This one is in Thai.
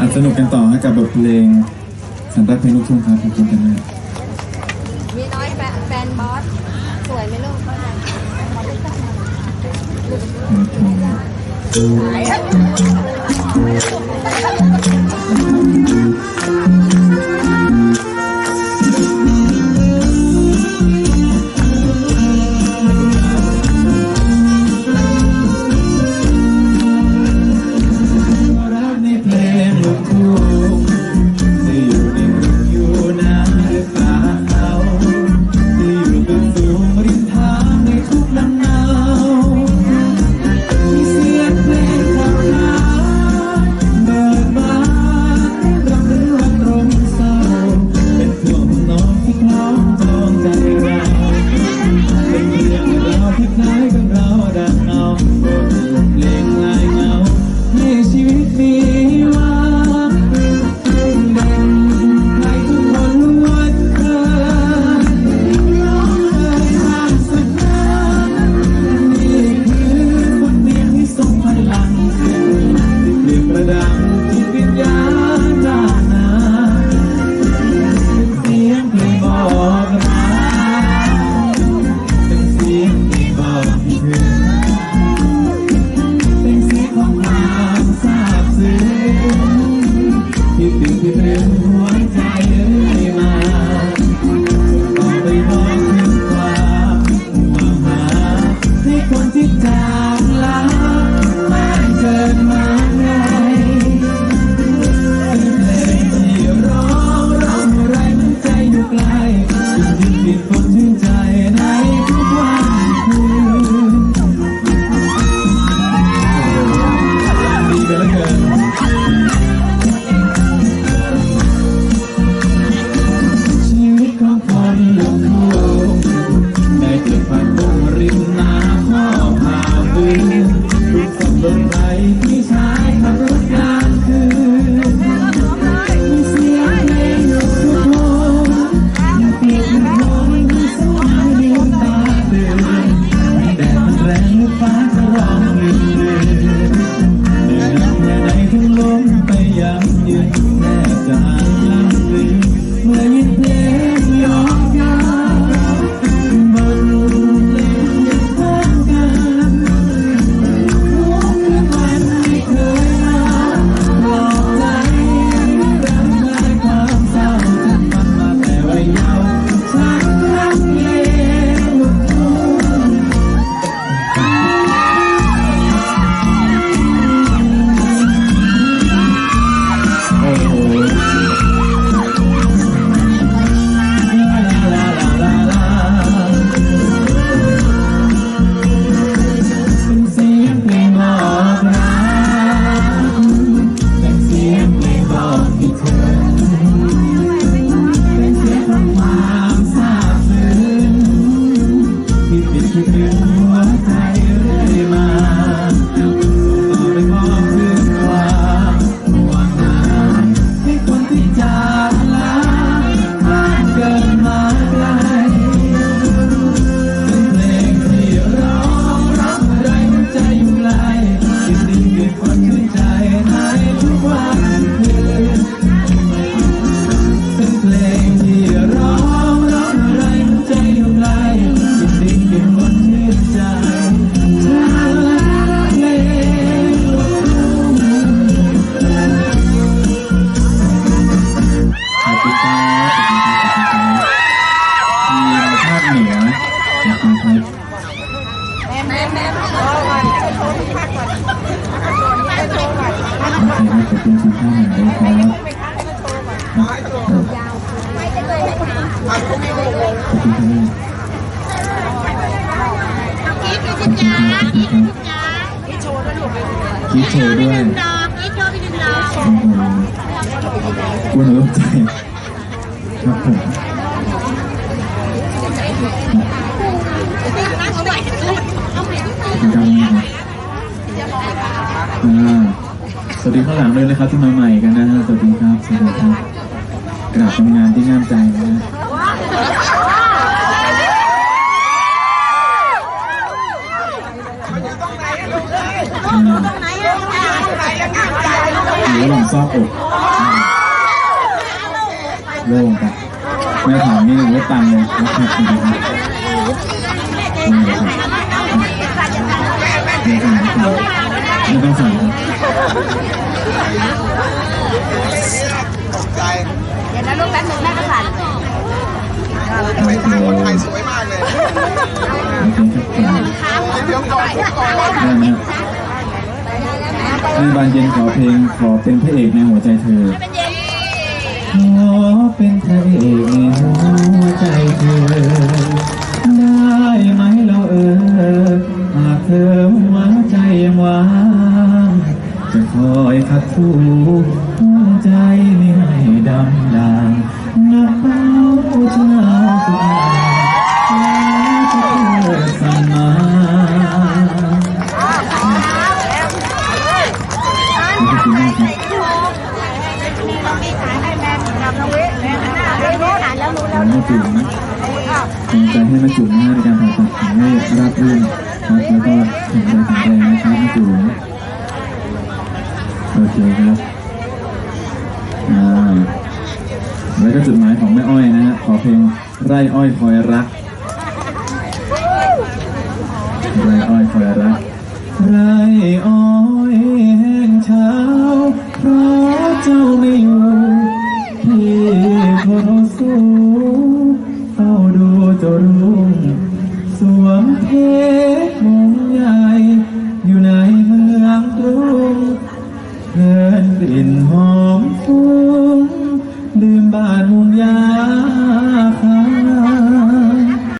อันสนุกกันต่อนะกับบทเพลงสันตัเพลงลูกทุ่งครับขอบคุณกันมากมีน้อยแฟนบอสสวยไหมลูกครับผม คิดโชว์ด้วยกลัวหนูตกใจครับผมสวัสดีข้างหลังเลยนะครับที่มาใหม่กันนะฮะสวัสดีครับ สวัสดีครับ นะเป็นงานที่น่าใจนะแล้ลองซอกอกโล่งไปไม่ถามนี่ไม่ตังเลยนะครับดีครับไม่ต้องใส่ ทำไมทางคนไทยสวยมากเลยเดี๋ยวก่อนเดี๋ยวก่อนได้ไหมครับให้บานเย็นขอเพลงขอเป็นพระเอกในหัวใจเธอขอเป็นพระเอกในหัว จุ่มนะผมใจให้มาจุ่มนะในการผ่าตัดของให้ราบรื่นครับแล้วก็แข็งแรงแข็งแรงนะครับมาจุ่มโอเคครับอ่าแล้วก็จุดหมายของแม่อ้อยนะฮะขอเพลงไร่อ้อยคอยรักไร่อ้อยคอยรักไร่อ้อยแห้งเช้าเพราะเจ้าไม่